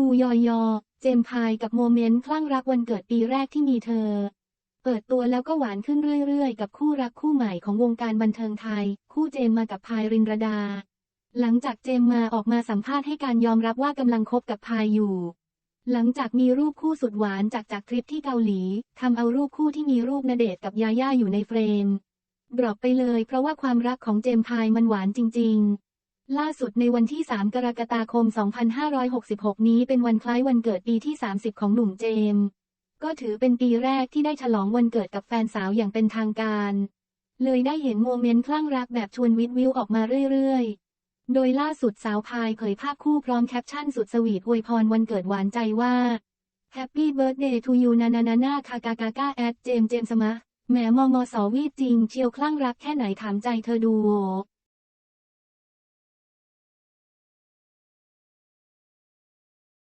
งูยอยอ เจมพายกับโมเมนต์คลั่งรักวันเกิดปีแรกที่มีเธอ เปิดตัวแล้วก็หวานขึ้นเรื่อยๆ กับคู่รักคู่ใหม่ของวงการบันเทิงไทย คู่เจมมากับพายรินรดา หลังจากเจมมาออกมาสัมภาษณ์ให้การยอมรับว่ากำลังคบกับพายอยู่ หลังจากมีรูปคู่สุดหวานจากจากทริปที่เกาหลีทำเอารูปคู่ที่มีรูปณเดชกับยาย่าอยู่ในเฟรมดรอปไปเลยเพราะว่าความรักของเจมพายมันหวานจริง ๆ ล่าสุดในวันที่ 3 กรกฎาคม 2566 นี้เป็นวันคล้ายวันเกิดปีที่ 30 ของหนุ่มเจมส์ก็ถือเป็นปีแรกที่ได้ฉลองวันเกิดกับแฟนสาวอย่างเป็นทางการ เลยได้เห็นโมเมนต์คลั่งรักแบบชวนวิดวิวออกมาเรื่อยๆ โดยล่าสุดสาวพายเผยภาพคู่พร้อมแคปชั่นสุดสวีทอวยพรวันเกิดหวานใจว่า Happy Birthday to you นานานานาคากากากาแอดเจมเจมสมะแหมมอมอสอวีจริง เชียวคลั่งรักแค่ไหนถามใจเธอดูโ